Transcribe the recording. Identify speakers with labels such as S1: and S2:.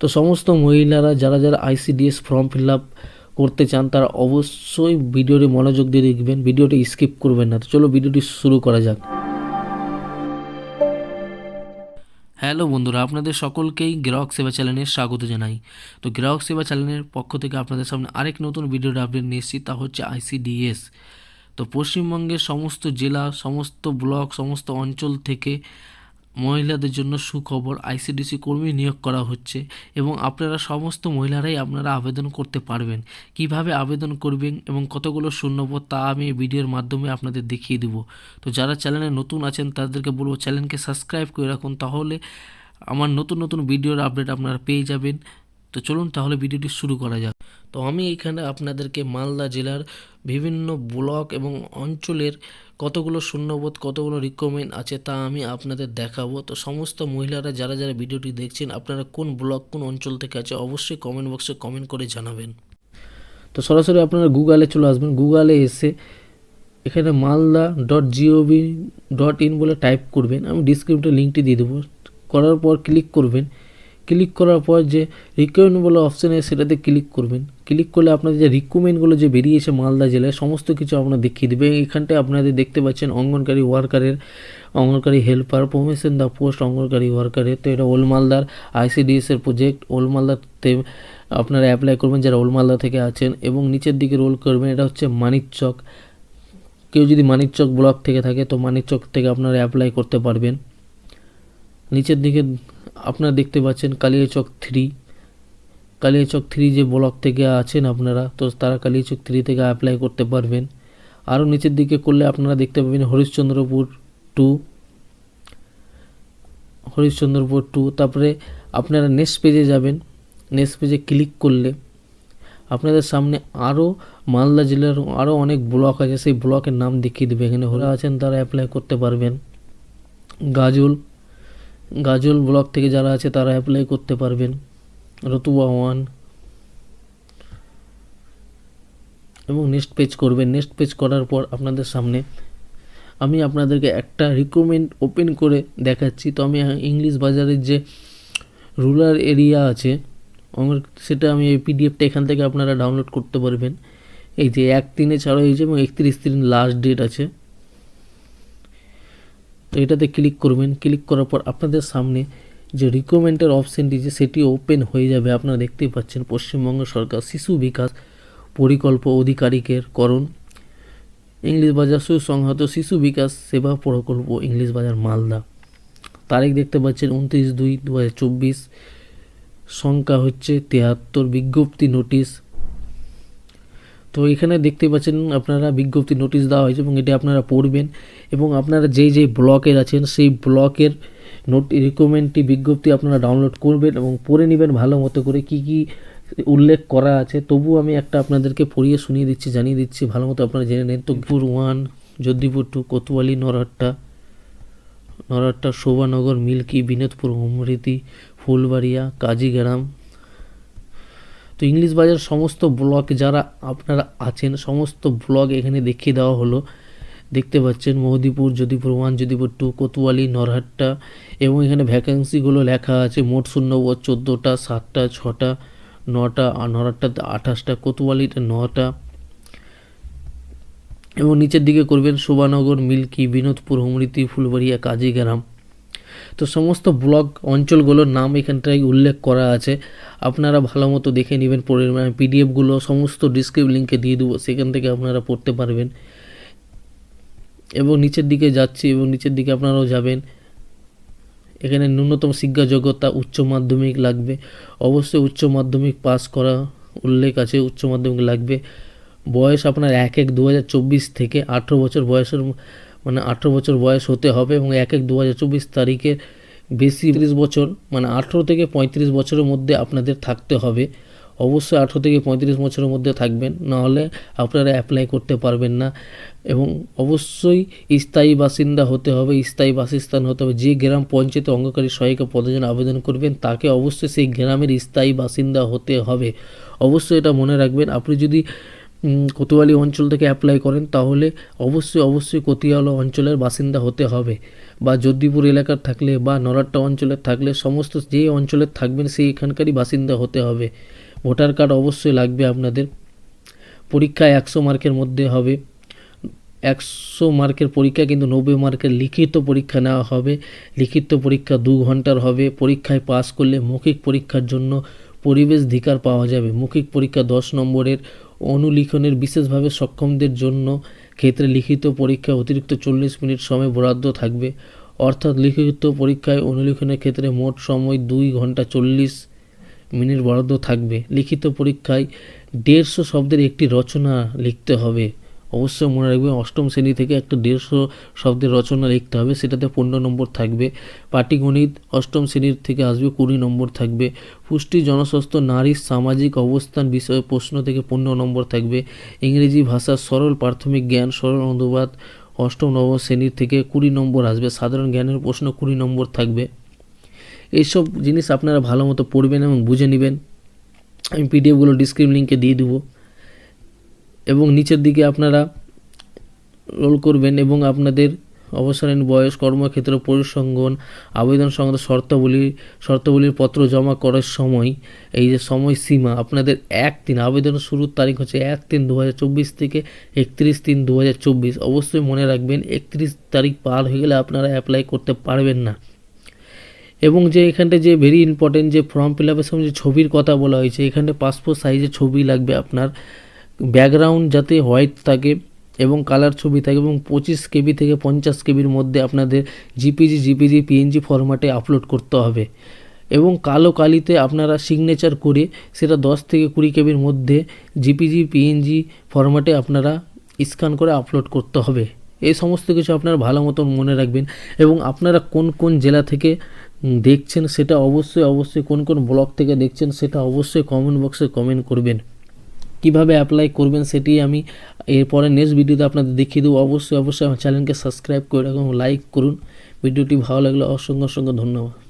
S1: তো সমস্ত মহিলারা যারা যারা আইসিডিএস ফর্ম ফিল আপ করতে চান, তারা অবশ্যই ভিডিওটি মনোযোগ দিয়ে দেখবেন, ভিডিওটি স্কিপ করবেন না। তো চলো ভিডিওটি শুরু করা যাক। হ্যালো বন্ধুরা, আপনাদের সকলকেই গ্রাহক সেবা চ্যানেলে স্বাগত জানাই। তো গ্রাহক সেবা চ্যানেলের পক্ষ থেকে আপনাদের সামনে আরেক নতুন ভিডিওর আপডেট নিয়ে এসেছি, তা হচ্ছে আইসিডিএস তো পশ্চিমবঙ্গের সমস্ত জেলা, সমস্ত ব্লক, সমস্ত অঞ্চল থেকে মহিলাদের জন্য সুখবর আইসিডিসি কর্মী নিয়োগ করা হচ্ছে এবং আপনারা সমস্ত মহিলারাই আপনারা আবেদন করতে পারবেন। কীভাবে আবেদন করবেন এবং কতগুলো শূন্যপদ তা আমি এই ভিডিওর মাধ্যমে আপনাদের দেখিয়ে দেবো। তো যারা চ্যানেলে নতুন আছেন, তাদেরকে বলব চ্যানেলকে সাবস্ক্রাইব করে রাখুন, তাহলে আমার নতুন নতুন ভিডিওর আপডেট আপনারা পেয়ে যাবেন। তো চলুন তাহলে ভিডিওটি শুরু করা যাক। তো আমি এখানে আপনাদেরকে মালদা জেলার বিভিন্ন ব্লক এবং অঞ্চলের কতগুলো শূন্যবোধ, কতগুলো রিকমেন্ড আছে তা আমি আপনাদের দেখাবো। তো সমস্ত মহিলারা যারা যারা ভিডিওটি দেখছেন, আপনারা কোন ব্লক, কোন অঞ্চল থেকে আছে অবশ্যই কমেন্ট বক্সে কমেন্ট করে জানাবেন। তো সরাসরি আপনারা গুগলে চলে আসবেন। গুগলে এসে এখানে Malda dot GOV dot in বলে টাইপ করবেন। আমি ডিসক্রিপশনে লিঙ্কটি দিয়ে দেবো। করার পর ক্লিক করবেন। ক্লিক করার পর যে রিকমেন্ড বলে অপশান সেটাতে ক্লিক করবেন। ক্লিক করলে আপনাদের যে রিকমেন্ডগুলো যে বেরিয়েছে মালদা জেলায়, সমস্ত কিছু আপনার দেখিয়ে দেবে এখানটায় আপনাদের দেখতে পাচ্ছেন অঙ্গনকারী ওয়ার্কারের Anganwadi helper promotion the post Anganwadi ওয়ার্কারের তো এটা ওল মালদার আইসিডিএস এর প্রজেক্ট ওল মালদাতে আপনারা অ্যাপ্লাই করবেন যারা ওল মালদা থেকে আছেন। এবং নিচের দিকে রোল করবেন, এটা হচ্ছে মানিকচক কেউ যদি মানিকচক ব্লক থেকে থাকে, তো মানিকচক থেকে আপনারা অ্যাপ্লাই করতে পারবেন। নিচের দিকে আপনারা দেখতে পাচ্ছেন কালিয়াচক থ্রি। কালিয়াচক থ্রি যে ব্লক থেকে আছেন আপনারা, তো তারা কালিয়াচক থ্রি থেকে অ্যাপ্লাই করতে পারবেন। আরও নিচের দিকে করলে আপনারা দেখতে পাবেন হরিশ্চন্দ্রপুর টু হরিশ্চন্দ্রপুর টু তারপরে আপনারা নেক্সট পেজে যাবেন। নেক্সট পেজে ক্লিক করলে আপনাদের সামনে আরও মালদা জেলার আরও অনেক ব্লক আছে, সেই ব্লকের নাম দেখিয়ে দেবে। এখানে হরা আছেন, তারা অ্যাপ্লাই করতে পারবেন। গাজল গাজল ব্লক থেকে যারা আছে তারা অ্যাপ্লাই করতে পারবেন। রতুয়া ওয়ান এবং নেক্সট পেজ করবেন। নেক্সট পেজ করার পর আপনাদের সামনে আমি আপনাদেরকে একটা রিকমেন্ড ওপেন করে দেখাচ্ছি। তো আমি ইংলিশ বাজারের যে রুরাল এরিয়া আছে, আমার সেটা আমি এই পিডিএফটা এখান থেকে আপনারা ডাউনলোড করতে পারবেন। এই যে এক তিনে ছাড়া হয়েছে এবং একত্রিশ দিন লাস্ট ডেট আছে। তো এটাতে ক্লিক করবেন। ক্লিক করার পর আপনাদের সামনে যে রিকমেন্ডের অপশানটি যে সেটি ওপেন হয়ে যাবে, আপনারা দেখতেই পাচ্ছেন পশ্চিমবঙ্গ সরকার শিশু বিকাশ পরিকল্প অধিকারিকের করণ। ইংলিশ বাজার সুসংহত শিশু বিকাশ সেবা প্রকল্প, ইংলিশ বাজার মালদা। তারিখ দেখতে পাচ্ছেন উনত্রিশ দুই দু হাজার চব্বিশ। সংখ্যা হচ্ছে তেহাত্তর, বিজ্ঞপ্তি নোটিশ তো এখানে দেখতে পাচ্ছেন আপনারা বিজ্ঞপ্তি নোটিশ দেওয়া হয়েছে এবং এটি আপনারা পড়বেন এবং আপনারা যেই যেই ব্লকের আছেন সেই ব্লকের নোট রিকমেন্ডটি বিজ্ঞপ্তি আপনারা ডাউনলোড করবেন এবং পড়ে নেবেন ভালো মতো করে কি কি উল্লেখ করা আছে। তবু আমি একটা আপনাদেরকে পড়িয়ে শুনিয়ে দিচ্ছি, জানিয়ে দিচ্ছি, ভালো মতো আপনারা জেনে নেন। তো পুর ওয়ান যদ্দিপুর টু, কোতোয়ালি, নরহাট্টা নরহাট্টা, শোভানগর, মিল্কি, বিনোদপুর, অমৃতি, ফুলবাড়িয়া, কাজীগ্রাম তো ইংলিশ বাজার সমস্ত ব্লক যারা আপনারা আছেন, সমস্ত ব্লগ এখানে দেখিয়ে দেওয়া হলো। দেখতে পাচ্ছেন মহদিপুর যদিপুর ওয়ান যদিপুর টু, কোতোয়ালি, নরহাট্টা এবং এখানে ভ্যাকেন্সিগুলো লেখা আছে। মোট শূন্য চোদ্দোটা, সাতটা, ছটা, নটা নরহাট্টাতে আঠাশটা কোতোয়ালিতে নটা। এবং নিচের দিকে করবেন শোভানগর, মিল্কি, বিনোদপুর হুমরিতি ফুলবাড়িয়া, কাজীগ্রাম। তো সমস্ত ব্লক অঞ্চলগুলোর নাম এখানটায় উল্লেখ করা আছে। আপনারা ভালো মতো দেখে নেবেন, পড়ে পিডিএফগুলো সমস্ত ডিসক্রিপ লিঙ্কে দিয়ে দেবো, সেখান থেকে আপনারা পড়তে পারবেন। এবং নিচের দিকে যাচ্ছি এবং নিচের দিকে আপনারাও যাবেন। এখানে ন্যূনতম শিক্ষা যোগ্যতা উচ্চ মাধ্যমিক লাগবে। অবশ্যই উচ্চ মাধ্যমিক পাস করা উল্লেখ আছে, উচ্চ মাধ্যমিক লাগবে। বয়স আপনার এক এক দু থেকে আঠেরো বছর বয়সের মানে আঠেরো বছর বয়স হতে হবে এবং এক এক দু হাজার চব্বিশ তারিখে বেশি তিরিশ বছর মানে আঠেরো থেকে পঁয়ত্রিশ বছরের মধ্যে আপনাদের থাকতে হবে। অবশ্যই আঠেরো থেকে পঁয়ত্রিশ বছরের মধ্যে থাকবেন, নাহলে আপনারা অ্যাপ্লাই করতে পারবেন না। এবং অবশ্যই স্থায়ী বাসিন্দা হতে হবে, স্থায়ী বাসস্থান হতে হবে। যে গ্রাম পঞ্চায়েতে অঙ্গকারী সহায়িকা পদের জন্য আবেদন করবেন, তাকে অবশ্যই সেই গ্রামের স্থায়ী বাসিন্দা হতে হবে। অবশ্যই এটা মনে রাখবেন, আপনি যদি কোতোয়ালি অঞ্চল থেকে অ্যাপ্লাই করেন, তাহলে অবশ্যই অবশ্যই কোতিয়ালা অঞ্চলের বাসিন্দা হতে হবে। বা যদ্দিপুর এলাকার থাকলে বা নরাট্টা অঞ্চলের থাকলে সমস্ত যে অঞ্চলের থাকবেন সেই এখানকারই বাসিন্দা হতে হবে। ভোটার কার্ড অবশ্যই লাগবে আপনাদের। পরীক্ষা একশো মার্কের মধ্যে হবে। একশো মার্কের পরীক্ষা কিন্তু নব্বই মার্কের লিখিত পরীক্ষা নেওয়া হবে। লিখিত পরীক্ষা দু ঘণ্টার হবে। পরীক্ষায় পাস করলে মৌখিক পরীক্ষার জন্য পরিবেশ ধিকার পাওয়া যাবে। মৌখিক পরীক্ষা দশ নম্বরের অনুলিখনের বিশেষভাবে সক্ষমদের জন্য ক্ষেত্রে লিখিত পরীক্ষা অতিরিক্ত চল্লিশ মিনিট সময় বরাদ্দ থাকবে। অর্থাৎ লিখিত পরীক্ষায় অনুলিখনের ক্ষেত্রে মোট সময় দুই ঘণ্টা চল্লিশ মিনিট বরাদ্দ থাকবে। লিখিত পরীক্ষায় দেড়শো শব্দের একটি রচনা লিখতে হবে। অবশ্যই মনে রাখবে অষ্টম শ্রেণি থেকে একটা দেড়শো শব্দের রচনা লিখতে হবে, সেটাতে পনেরো নম্বর থাকবে। পাটিগণিত অষ্টম শ্রেণির থেকে আসবে, কুড়ি নম্বর থাকবে। পুষ্টি, জনস্বাস্থ্য নারীর সামাজিক অবস্থান বিষয়ে প্রশ্ন থেকে পনেরো নম্বর থাকবে। ইংরেজি ভাষার সরল, প্রাথমিক জ্ঞান সরল, অনুবাদ অষ্টম, নবম শ্রেণির থেকে কুড়ি নম্বর আসবে। সাধারণ জ্ঞানের প্রশ্ন কুড়ি নম্বর থাকবে। এইসব জিনিস আপনারা ভালো মতো পড়বেন এবং বুঝে নেবেন। আমি পিডিএফগুলো ডিসক্রিপ লিঙ্কে দিয়ে দেবো। এবং নিচের দিকে আপনারা রোল করবেন এবং আপনাদের অবসরীন বয়স, কর্মক্ষেত্র পরিসংগন আবেদন সংক্রান্ত শর্তাবলী, শর্তাবলীর পত্র জমা করার সময়, এই যে সময়সীমা, আপনাদের এক দিন আবেদন শুরুর তারিখ হচ্ছে এক তিন দু থেকে একত্রিশ তিন দু অবশ্যই মনে রাখবেন, একত্রিশ তারিখ পার হয়ে গেলে আপনারা অ্যাপ্লাই করতে পারবেন না। এবং যে এখানটা যে ভেরি ইম্পর্টেন্ট যে ফর্ম ফিল আপের সময় যে ছবির কথা বলা হয়েছে এখানে পাসপোর্ট সাইজের ছবি লাগবে আপনার। ব্যাকগ্রাউন্ড যাতে হোয়াইট থাকে এবং কালার ছবি থাকে এবং পঁচিশ কেবি থেকে পঞ্চাশ কেবির মধ্যে আপনাদের জিপিজি জিপিজি, পিএনজি ফরম্যাটে আপলোড করতে হবে। এবং কালো কালিতে আপনারা সিগনেচার করে সেটা দশ থেকে কুড়ি কেবির মধ্যে জিপিজি, পিএনজি ফরম্যাটে আপনারা স্ক্যান করে আপলোড করতে হবে। এই সমস্ত কিছু আপনারা ভালো মতন মনে রাখবেন এবং আপনারা কোন কোন জেলা থেকে দেখছেন সেটা অবশ্যই অবশ্যই কোন কোন ব্লক থেকে দেখছেন সেটা অবশ্যই কমেন্ট বক্সে কমেন্ট করবেন। কীভাবে অ্যাপ্লাই করবেন সেটি আমি এরপরে নেক্সট ভিডিওতে আপনাদের দেখিয়ে দেবো। অবশ্যই অবশ্যই আমার চ্যানেলকে সাবস্ক্রাইব করে রাখুন লাইক করুন। ভিডিওটি ভালো লাগলে অসংখ্য অসংখ্য ধন্যবাদ।